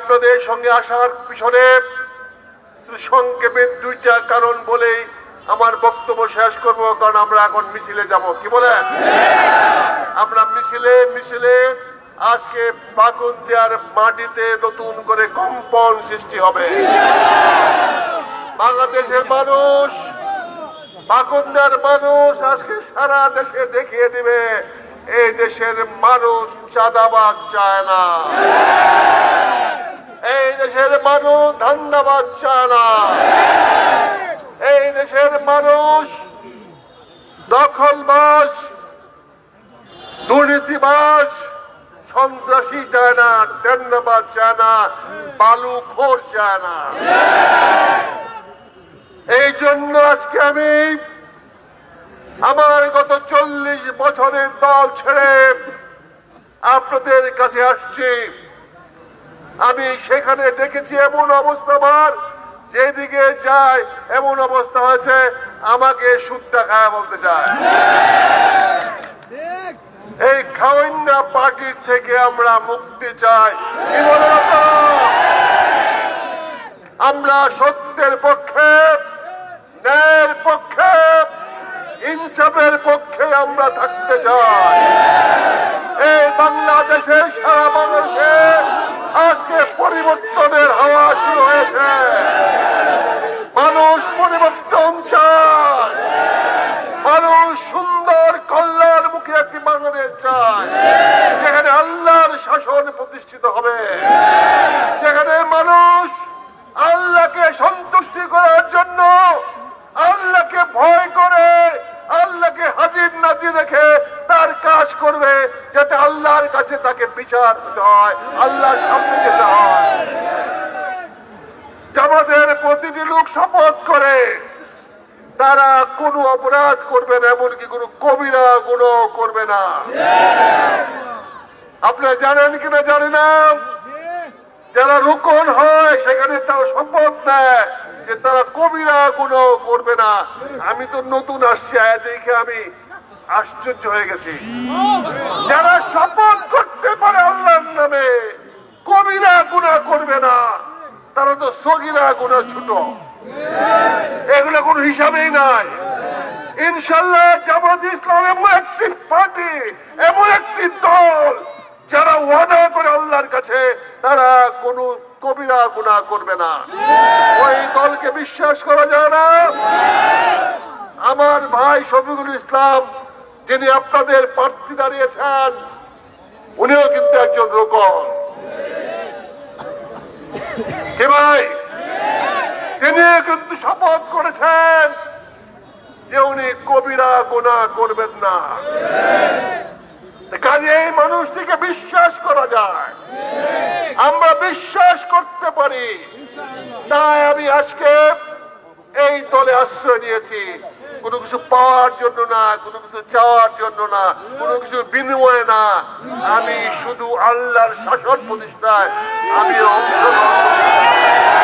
আপনাদের সঙ্গে আসার পিছনে সংক্ষেপে দুইটা কারণ বলেই আমার বক্তব্য শেষ করব, কারণ আমরা এখন মিছিলে যাব। কি বলেন আমরা মিছিলে মিছিলে আজকে বাগুন্দিয়ার মাটিতে নতুন করে কম্পন সৃষ্টি হবে। বাংলাদেশের মানুষ বাগুন্দার মানুষ আজকে সারা দেশে দেখিয়ে দিবে, এই দেশের মানুষ চাঁদাবাদ চায় না। দেশের মানুষ ধান্দাবাদ চায় না এই দেশের মানুষ দখলবাস দুর্নীতিবাস সন্ত্রাসী চায় না টেন্ডাবাদ চায় না বালু খোর চায় না এই জন্য আজকে আমি আমার গত চল্লিশ বছরের দল ছেড়ে আপনাদের কাছে আসছি। আমি সেখানে দেখেছি এমন অবস্থা আমার, যেদিকে যায় এমন অবস্থা হয়েছে, আমাকে সুদটা খায়া বলতে চায়। এই খাওয়ান্না পার্টির থেকে আমরা মুক্তি চাই। কি বলে আমরা সত্যের পক্ষে, ন্যায়ের পক্ষে, ইনসাফের পক্ষে আমরা থাকতে চাই। এই বাংলাদেশে, সারা বাংলাদেশে আজকে পরিবর্তনের হাওয়া শুরু হয়েছে। মানুষ পরিবর্তন চায়। মানুষ সুন্দর কল্যাণমুখী একটি বাংলাদেশ চায়। যেখানে আল্লাহর শাসন প্রতিষ্ঠিত হবে যেখানে মানুষ আল্লাহকে সন্তুষ্টি করার জন্য আল্লাহকে ভয় করে আল্লাহকে হাজির নাজির রেখে তার কাজ করবে যাতে আল্লাহর কাছে তাকে বিচার দিতে হয়, আল্লাহর সামনে যেতে হয়। জামাতের প্রতিটি লোক শপথ করে, তারা কোনো অপরাধ করবে না, এমনকি কোনো কবিরা কোনো করবে না। আপনারা জানেন কিনা জানি না? যারা রোকন হয়, সেখানে তারা শপথ নেয় যে তারা কবিরা কোনো করবে না। আমি তো নতুন আসছি, আয়া দেখে আমি আশ্চর্য হয়ে গেছি। যারা শপথ করতে পারে আল্লাহর নামে কবিরা গুণা করবে না। তারা তো সগিরা গুণা ছোট। এগুলো কোনো হিসাবেই নাই। ইনশাল্লাহ জামাত ইসলাম এমন একটি পার্টি, এমন একটি দল, যারা ওয়াদা করে আল্লাহর কাছে, তারা কোনো কবিরা গুণা করবে না। ওই দলকে বিশ্বাস করা যায় না। আমার ভাই শফিকুল ইসলাম, যিনি আপনাদের প্রার্থী দাঁড়িয়েছেন উনিও কিন্তু একজন রোকন। কে ভাই? তিনি কিন্তু শপথ করেছেন যে উনি কবিরা গোনা করবেন না। কাজে এই মানুষটিকে বিশ্বাস করা যায়। আমরা বিশ্বাস করতে পারি। তাই আমি আজকে এই দলে আশ্রয় নিয়েছি। কোনো কিছু পাওয়ার জন্য না কোনো কিছু চাওয়ার জন্য না কোনো কিছু বিনিময়ে না। আমি শুধু আল্লাহর শাসন প্রতিষ্ঠায় আমি অংশগ্রহণ